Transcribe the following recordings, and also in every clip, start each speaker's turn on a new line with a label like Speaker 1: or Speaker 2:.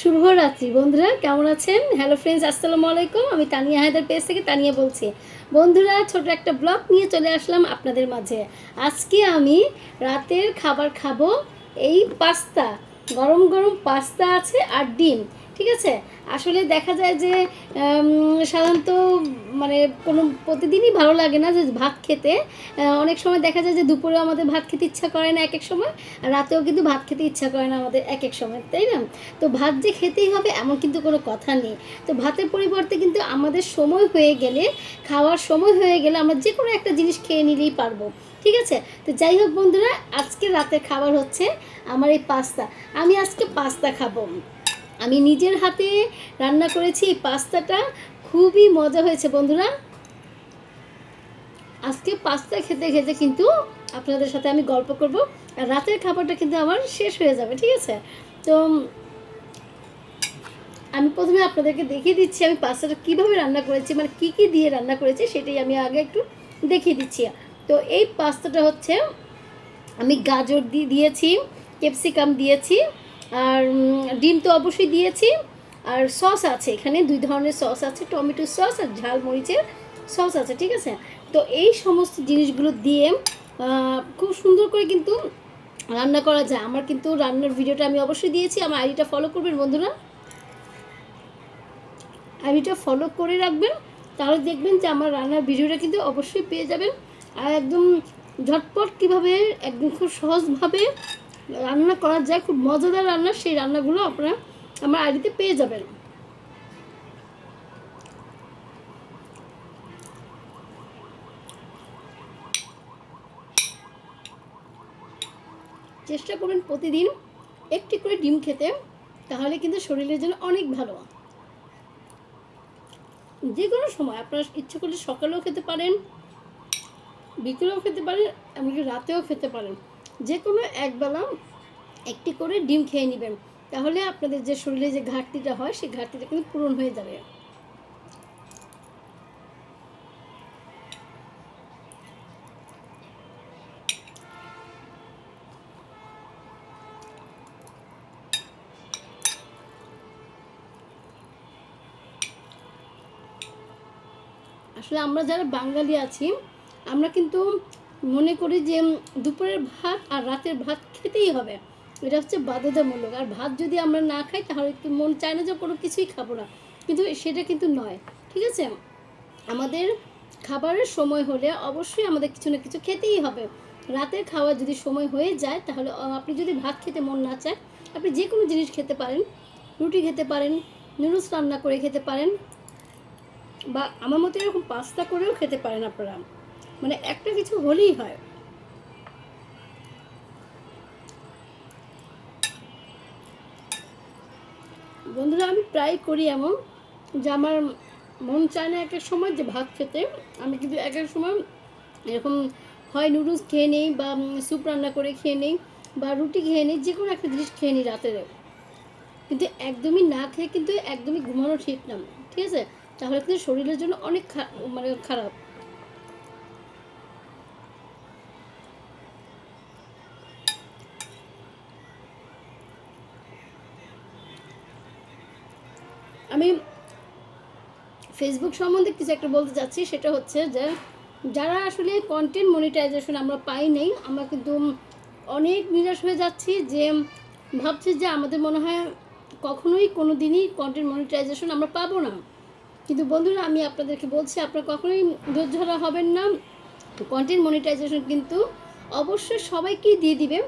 Speaker 1: শুভরাত্রি বন্ধুরা, কেমন আছেন? হ্যালো ফ্রেন্ডস আসসালামু আলাইকুম। আমি তানিয়া হায়দার পেজ থেকে তানিয়া বলছি। বন্ধুরা, ছোট একটা ব্লগ নিয়ে চলে আসলাম আপনাদের মাঝে। আজকে আমি রাতের খাবার খাব এই পাস্তা, গরম গরম পাস্তা আছে আর ডিম। ঠিক আছে? আসলে দেখা যায় যে সাধারণত মানে কোনো, প্রতিদিনই ভালো লাগে না যে ভাত খেতে। অনেক সময় দেখা যায় যে দুপুরে আমাদের ভাত খেতে ইচ্ছা করে না এক এক সময়, আর রাতেও কিন্তু ভাত খেতে ইচ্ছা করে না আমাদের এক এক সময়, তাই না? তো ভাত যে খেতেই হবে এমন কিন্তু কোনো কথা নেই। তো ভাতের পরিবর্তে কিন্তু আমাদের সময় হয়ে গেলে, খাওয়ার সময় হয়ে গেলে আমরা যে কোনো একটা জিনিস খেয়ে নিলেই পারব, ঠিক আছে? তো যাই হোক বন্ধুরা, আজকে রাতের খাবার হচ্ছে আমার এই পাস্তা। আমি আজকে পাস্তা খাব। আমি নিজের হাতে রান্না করেছি এই পাস্তাটা। খুবই মজা হয়েছে বন্ধুরা। আজকে পাস্তা খেতে খেতে কিন্তু আপনাদের সাথে আমি গল্প করব। আর রাতের খাবারটা কিন্তু আমার শেষ হয়ে যাবে, ঠিক আছে? তো, আমি প্রথমে আপনাদেরকে দেখিয়ে দিচ্ছি আমি পাস্তাটা কীভাবে রান্না করেছি মানে কী কী দিয়ে রান্না করেছি সেটাই আমি আগে একটু দেখিয়ে দিচ্ছি। তো এই পাস্তাটা হচ্ছে, আমি গাজর দিয়ে দিয়েছি, ক্যাপসিকাম দিয়েছি, আর ডিম তো অবশ্যই দিয়েছি। আর সস আছে এখানে, দুই ধরনের সস আছে, টমেটো সস আর ঝাল মরিচের সস আছে, ঠিক আছে? তো এই সমস্ত জিনিসগুলো দিয়ে খুব সুন্দর করে কিন্তু রান্না করা যায়। আমার কিন্তু রান্নার ভিডিওটা আমি অবশ্যই দিয়েছি, আমার আইডিটা ফলো করবেন বন্ধুরা। আইডিটা ফলো করে রাখবেন, তাহলে দেখবেন যে আমার রান্নার ভিডিওটা কিন্তু অবশ্যই পেয়ে যাবেন। আর একদম ঝটপট কীভাবে, একদম খুব সহজভাবে রান্না করা যায়, খুব মজাদার রান্না, সেই রান্নাগুলো আপনারা আমার আইডিতে পেয়ে যাবেন। চেষ্টা করবেন প্রতিদিন একটি করে ডিম খেতে, তাহলে কিন্তু শরীরের জন্য অনেক ভালো। যে কোনো সময় আপনার ইচ্ছে করলে সকালেও খেতে পারেন, বিকেলেও খেতে পারেন, এমনকি রাতেও খেতে পারেন। যে কোনো একবেলা একটি করে ডিম খেয়ে নেবেন। তাহলে আপনাদের যে শরীরে যে ঘাটতিটা হয়, সেই ঘাটতিটা কিন্তু পূরণ হয়ে যাবে। আসলে আমরা যারা বাঙালি আছি, আমরা কিন্তু মনে করি যে দুপুরের ভাত আর রাতের ভাত খেতেই হবে। এটা হচ্ছে বাধ্যতামূলক। আর ভাত যদি আমরা না খাই, তাহলে মন চায় না যে কোনো কিছুই খাব না। কিন্তু সেটা কিন্তু নয়, ঠিক আছে? আমাদের খাবারের সময় হলে অবশ্যই আমাদের কিছু না কিছু খেতেই হবে। রাতের খাওয়া যদি সময় হয়ে যায়, তাহলে আপনি যদি ভাত খেতে মন না চায়, আপনি যে কোনো জিনিস খেতে পারেন। রুটি খেতে পারেন, নুডলস রান্না করে খেতে পারেন, বা আমার মতো এরকম পাস্তা করেও খেতে পারেন আপনারা। মানে একটা কিছু হলেই হয়। বন্ধুরা, আমি প্রায় করি এমন যে আমার মন চায় না এক এক সময় যে ভাত খেতে। আমি কিন্তু এক এক সময় এরকম হয় নুডলস খেয়ে নেই বা স্যুপ রান্না করে খেয়ে নেই বা রুটি খেয়ে নেই যে কোনো একটা জিনিস খেয়ে নিই রাতের। কিন্তু একদমই না খেয়ে কিন্তু একদমই ঘুমানো ঠিক না ঠিক আছে? তাহলে কিন্তু শরীরের জন্য অনেক মানে খারাপ। আমি ফেসবুক সম্বন্ধে কিছু একটা বলতে চাচ্ছি, সেটা হচ্ছে যে যারা আসলে কন্টেন্ট মনিটাইজেশন আমরা পাই নাই, আমরা কিন্তু অনেক নিরাশ হয়ে যাচ্ছি যে ভাবছি যে আমাদের মনে হয় কখনোই কোনো দিনই কন্টেন্ট মনিটাইজেশন আমরা পাবো না। কিন্তু বন্ধুরা, আমি আপনাদেরকে বলছি, আপনারা কখনোই ধৈর্যহারা হবেন না। কন্টেন্ট মনিটাইজেশন কিন্তু অবশ্যই সবাইকেই দিয়ে দিবে।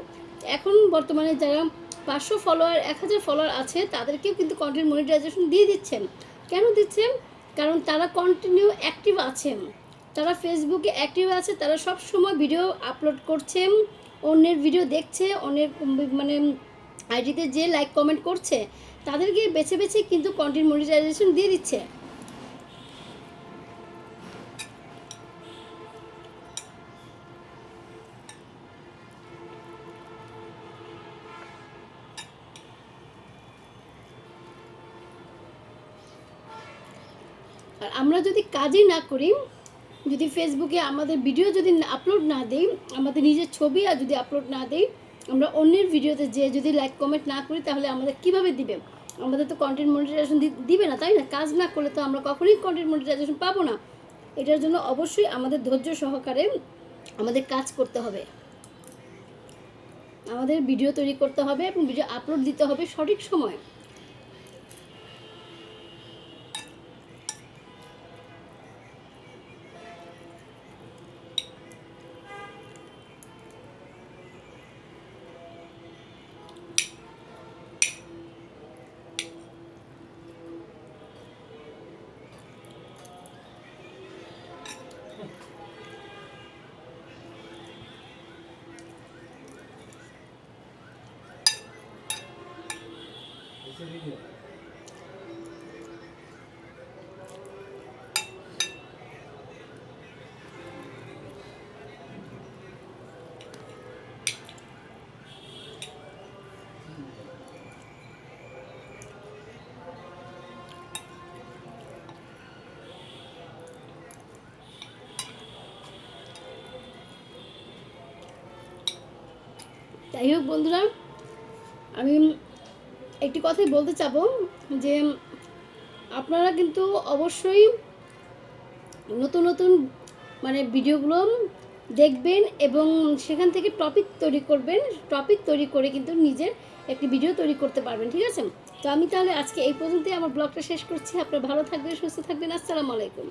Speaker 1: এখন বর্তমানে যারা পাঁচশো ফলোয়ার এক হাজার ফলোয়ার আছে, তাদেরকেও কিন্তু কন্টেন্ট মনিটাইজেশন দিয়ে দিচ্ছেন। কেন দিচ্ছেন? কারণ তারা কন্টিনিউ অ্যাক্টিভ আছেন। তারা ফেসবুকে অ্যাক্টিভ আছে, তারা সব সময় ভিডিও আপলোড করছে অন্যের ভিডিও দেখছে, অন্যের মানে আইডিতে যে লাইক কমেন্ট করছে, তাদেরকে বেছে বেছে কিন্তু কন্টেন্ট মনিটাইজেশন দিয়ে দিচ্ছে। আর আমরা যদি কাজই না করি, যদি ফেসবুকে আমাদের ভিডিও যদি আপলোড না দিই, আমাদের নিজের ছবি আর যদি আপলোড না দিই, আমরা অন্যের ভিডিওতে যে যদি লাইক কমেন্ট না করি তাহলে আমাদের কীভাবে দিবে? আমাদের তো কন্টেন্ট মনিটাইজেশন দিবে না, তাই না? কাজ না করলে তো আমরা কখনোই কন্টেন্ট মনিটাইজেশন পাবো না। এটার জন্য অবশ্যই আমাদের ধৈর্য সহকারে আমাদের কাজ করতে হবে। আমাদের ভিডিও তৈরি করতে হবে এবং ভিডিও আপলোড দিতে হবে সঠিক সময়। যাই হোক বন্ধুরা আমি একটি কথাই বলতে চাবো যে আপনারা কিন্তু অবশ্যই নতুন নতুন মানে ভিডিওগুলো দেখবেন এবং সেখান থেকে টপিক তৈরি করবেন, টপিক তৈরি করে কিন্তু নিজের একটি ভিডিও তৈরি করতে পারবেন, ঠিক আছে? তো আমি তাহলে আজকে এই পর্যন্তই, আমার ব্লগটা শেষ করছি। আপনারা ভালো থাকবেন, সুস্থ থাকবেন, আসসালামু আলাইকুম।